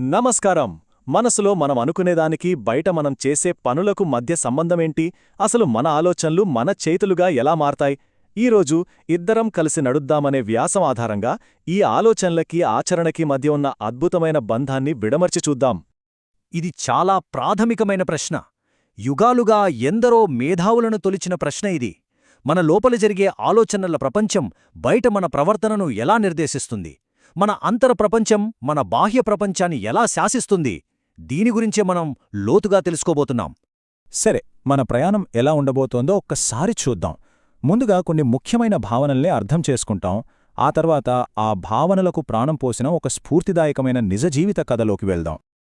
నమస్కారం. మనసులో మనం అనుకునేదానికి బయట మనం చేసే పనులకు మధ్య సంబంధమేంటి? అసలు మన ఆలోచనలు మన చేతులుగా ఎలా మారతాయి? ఈరోజు ఇద్దరం కలిసి నడుద్దామనే వ్యాసం ఆధారంగా ఈ ఆలోచనలకి ఆచరణకి మధ్య ఉన్న అద్భుతమైన బంధాన్ని విడమర్చి చూద్దాం. ఇది చాలా ప్రాథమికమైన ప్రశ్న. యుగాలుగా ఎందరో మేధావులను తొలిచిన ప్రశ్న ఇది. మన లోపల జరిగే ఆలోచనల ప్రపంచం బయట మన ప్రవర్తనను ఎలా నిర్దేశిస్తుంది? మన అంతర ప్రపంచం మన బాహ్య ప్రపంచాన్ని ఎలా శాసిస్తుంది? దీని గురించే మనం లోతుగా తెలుసుకోబోతున్నాం. సరే మన ప్రయాణం ఎలా ఉండబోతోందో ఒక్కసారి చూద్దాం. ముందుగా కొన్ని ముఖ్యమైన భావనల్నే అర్థం చేసుకుంటాం. ఆ తర్వాత ఆ భావనలకు ప్రాణం పోసిన ఒక స్ఫూర్తిదాయకమైన నిజ జీవిత కథలోకి వెళ్దాం.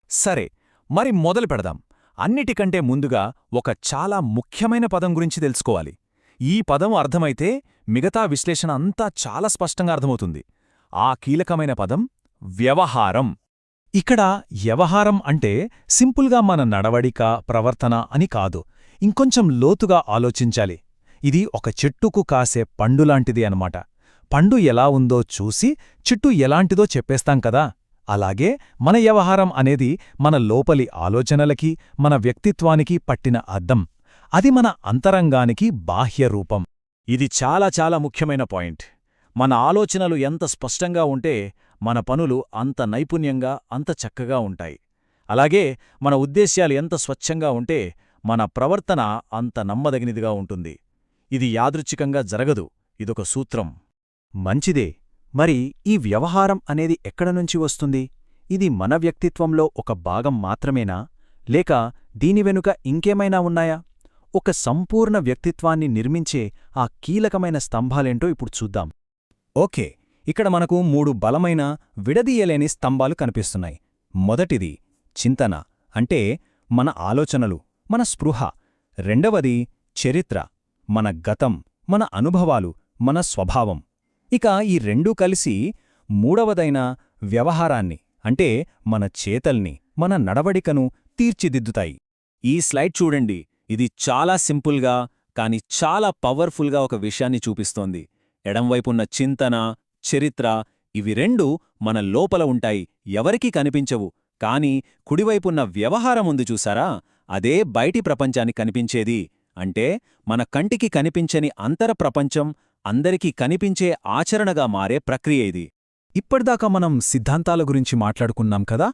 సరే మరి మొదలు పెడదాం. అన్నిటికంటే ముందుగా ఒక చాలా ముఖ్యమైన పదం గురించి తెలుసుకోవాలి. ఈ పదం అర్థమైతే మిగతా విశ్లేషణ అంతా చాలా స్పష్టంగా అర్థమవుతుంది. ఆ కీలకమైన పదం వ్యవహారం. ఇక్కడ వ్యవహారం అంటే సింపుల్గా మన నడవడిక ప్రవర్తన అని కాదు. ఇంకొంచెం లోతుగా ఆలోచించాలి. ఇది ఒక చెట్టుకు కాసే పండులాంటిది అనమాట పండు ఎలా ఉందో చూసి చెట్టు ఎలాంటిదో చెప్పేస్తాం కదా. అలాగే మన వ్యవహారం అనేది మన లోపలి ఆలోచనలకి మన వ్యక్తిత్వానికి పట్టిన అద్దం అది మన అంతరంగానికి బాహ్య రూపం. ఇది చాలా చాలా ముఖ్యమైన పాయింట్. మన ఆలోచనలు ఎంత స్పష్టంగా ఉంటే మన పనులు అంత నైపుణ్యంగా అంత చక్కగా ఉంటాయి. అలాగే మన ఉద్దేశ్యాలు ఎంత స్వచ్ఛంగా ఉంటే మన ప్రవర్తన అంత నమ్మదగినదిగా ఉంటుంది. ఇది యాదృచ్ఛికంగా జరగదు. ఇదొక సూత్రం. మంచిదే. మరి ఈ వ్యవహారం అనేది ఎక్కడనుంచి వస్తుంది? ఇది మన వ్యక్తిత్వంలో ఒక భాగం మాత్రమేనా? లేక దీని వెనుక ఇంకేమైనా ఉన్నాయా? ఒక సంపూర్ణ వ్యక్తిత్వాన్ని నిర్మించే ఆ కీలకమైన స్తంభాలేంటో ఇప్పుడు చూద్దాం. ఓకే ఇక్కడ మనకు మూడు బలమైన విడదీయలేని స్తంభాలు కనిపిస్తున్నాయి. మొదటిది చింతన అంటే మన ఆలోచనలు మన స్పృహ. రెండవది చరిత్ర మన గతం మన అనుభవాలు మన స్వభావం. ఇక ఈ రెండూ కలిసి మూడవదైన వ్యవహారాన్ని అంటే మన చేతల్ని మన నడవడికను తీర్చిదిద్దుతాయి. ఈ స్లైడ్ చూడండి. ఇది చాలా సింపుల్గా కాని చాలా పవర్ఫుల్గా ఒక విషయాన్ని చూపిస్తోంది. ఎడంవైపున్న చింతన చరిత్ర ఇవి రెండు మన లోపల ఉంటాయి ఎవరికీ కనిపించవు. కాని కుడివైపున్న వ్యవహారముందు చూసారా? అదే బయటి ప్రపంచానికి కనిపించేది. అంటే మన కంటికి కనిపించని అంతర ప్రపంచం అందరికీ కనిపించే ఆచరణగా మారే ప్రక్రియ ఇది. ఇప్పటిదాకా మనం సిద్ధాంతాల గురించి మాట్లాడుకున్నాం కదా?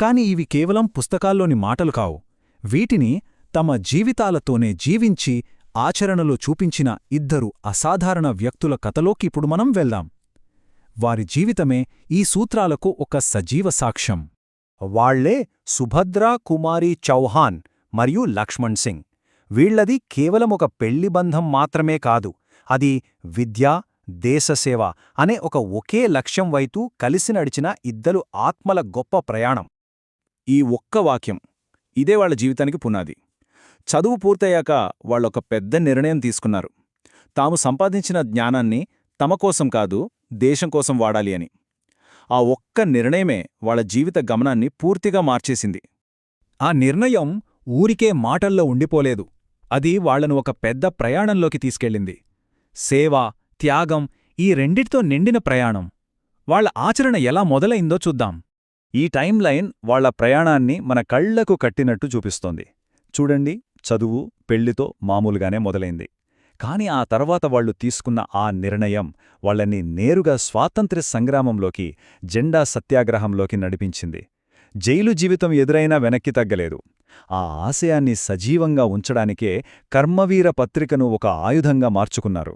కాని ఇవి కేవలం పుస్తకాల్లోని మాటలు కావు. వీటిని తమ జీవితాలతోనే జీవించి ఆచరణలో చూపించిన ఇద్దరు అసాధారణ వ్యక్తుల కథలోకి ఇప్పుడు మనం వెళ్దాం. వారి జీవితమే ఈ సూత్రాలకు ఒక సజీవ సాక్ష్యం. వాళ్ళే సుభద్రా కుమారి చౌహాన్ మరియు లక్ష్మణ్ సింగ్. వీళ్ళది కేవలం ఒక పెళ్ళి బంధం మాత్రమే కాదు అది విద్య దేశసేవ అనే ఒక ఒకే లక్ష్యం వైతూ కలిసి నడిచిన ఇద్దరు ఆత్మల గొప్ప ప్రయాణం. ఈ ఒక్క వాక్యం ఇదే వాళ్ళ జీవితానికి పునాది. చదువు పూర్తయ్యాక వాళ్ళొక పెద్ద నిర్ణయం తీసుకున్నారు. తాము సంపాదించిన జ్ఞానాన్ని తమ కోసం కాదు దేశం కోసం వాడాలి అని. ఆ ఒక్క నిర్ణయమే వాళ్ళ జీవిత గమనాన్ని పూర్తిగా మార్చేసింది. ఆ నిర్ణయం ఊరికే మాటల్లో ఉండిపోలేదు. అది వాళ్ళను ఒక పెద్ద ప్రయాణంలోకి తీసుకెళ్ళింది. సేవ త్యాగం ఈ రెండిటితో నిండిన ప్రయాణం. వాళ్ళ ఆచరణ ఎలా మొదలైందో చూద్దాం. ఈ టైం లైన్ వాళ్ళ ప్రయాణాన్ని మన కళ్ళకు కట్టినట్టు చూపిస్తోంది. చూడండి. చదువు పెళ్ళితో మామూలుగానే మొదలైంది. కాని ఆ తర్వాత వాళ్ళు తీసుకున్న ఆ నిర్ణయం వాళ్ళని నేరుగా స్వాతంత్ర్య సంగ్రామంలోకి జెండా సత్యాగ్రహంలోకి నడిపించింది. జైలు జీవితం ఎదురైనా వెనక్కి తగ్గలేదు. ఆ ఆశయాన్ని సజీవంగా ఉంచడానికే కర్మవీర పత్రికను ఒక ఆయుధంగా మార్చుకున్నారు.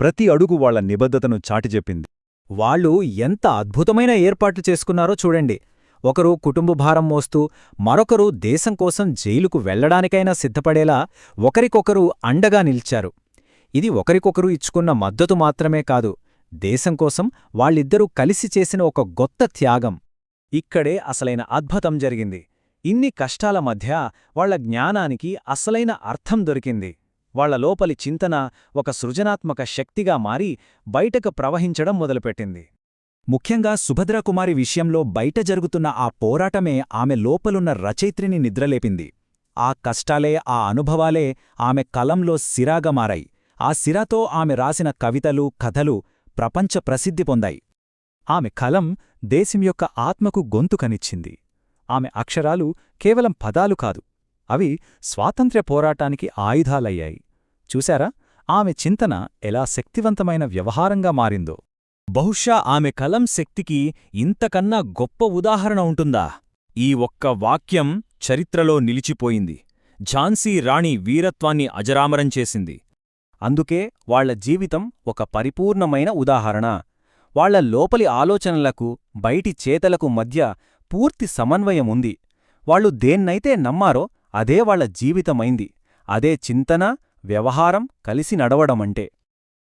ప్రతి అడుగు వాళ్ళ నిబద్ధతను చాటిచెప్పింది. వాళ్ళు ఎంత అద్భుతమైన ఏర్పాట్లు చేసుకున్నారో చూడండి. ఒకరు కుటుంబ భారం మోస్తూ మరొకరు దేశం కోసం జైలుకు వెళ్ళడానికైనా సిద్ధపడేలా ఒకరికొకరు అండగా నిలిచారు. ఇది ఒకరికొకరు ఇచ్చుకున్న మద్దతు మాత్రమే కాదు దేశం కోసం వాళ్ళిద్దరూ కలిసి చేసిన ఒక గొత్త త్యాగం. ఇక్కడే అసలైన అద్భుతం జరిగింది. ఇన్ని కష్టాల మధ్య వాళ్ళ జ్ఞానానికి అసలైన అర్థం దొరికింది. వాళ్ళ లోపలి చింతన ఒక సృజనాత్మక శక్తిగా మారి బయటకు ప్రవహించడం మొదలుపెట్టింది. ముఖ్యంగా సుభద్రాకుమారి విషయంలో బయట జరుగుతున్న ఆ పోరాటమే ఆమె లోపలున్న రచయిత్రిని నిద్రలేపింది. ఆ కష్టాలే ఆ అనుభవాలే ఆమె కలంలో సిరాగా మారాయి. ఆ సిరాతో ఆమె రాసిన కవితలు కథలు ప్రపంచ ప్రసిద్ధి పొందాయి. ఆమె కలం దేశం యొక్క ఆత్మకు గొంతుకనిచ్చింది ఆమె అక్షరాలు కేవలం పదాలు కాదు అవి స్వాతంత్ర్య పోరాటానికి ఆయుధాలయ్యాయి. చూశారా? ఆమె చింతన ఎలా శక్తివంతమైన వ్యవహారంగా మారిందో! బహుశా ఆమె కలం శక్తికి ఇంతకన్నా గొప్ప ఉదాహరణ ఉంటుందా? ఈ ఒక్క వాక్యం చరిత్రలో నిలిచిపోయింది. ఝాన్సీ రాణి వీరత్వాన్ని అజరామరం చేసింది. అందుకే వాళ్ళ జీవితం ఒక పరిపూర్ణమైన ఉదాహరణ. వాళ్ళ లోపలి ఆలోచనలకు బయటి చేతలకు మధ్య పూర్తి సమన్వయం ఉంది. వాళ్ళు దేన్నైతే నమ్మారో అదే వాళ్ళ జీవితమైంది. అదే చింతన వ్యవహారం కలిసి నడవడమంటే.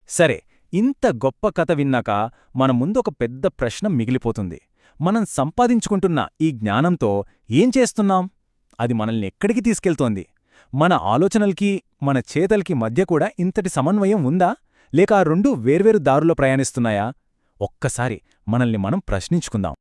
సరే ఇంత గొప్ప కథ విన్నాక మన ముందొక పెద్ద ప్రశ్న మిగిలిపోతుంది. మనం సంపాదించుకుంటున్న ఈ జ్ఞానంతో ఏం చేస్తున్నాం? అది మనల్ని ఎక్కడికి తీసుకెళ్తోంది? మన ఆలోచనలకి మన చేతలకి మధ్య కూడా ఇంతటి సమన్వయం ఉందా? లేక ఆ రెండూ వేర్వేరు దారులో ప్రయాణిస్తున్నాయా? ఒక్కసారి మనల్ని మనం ప్రశ్నించుకుందాం.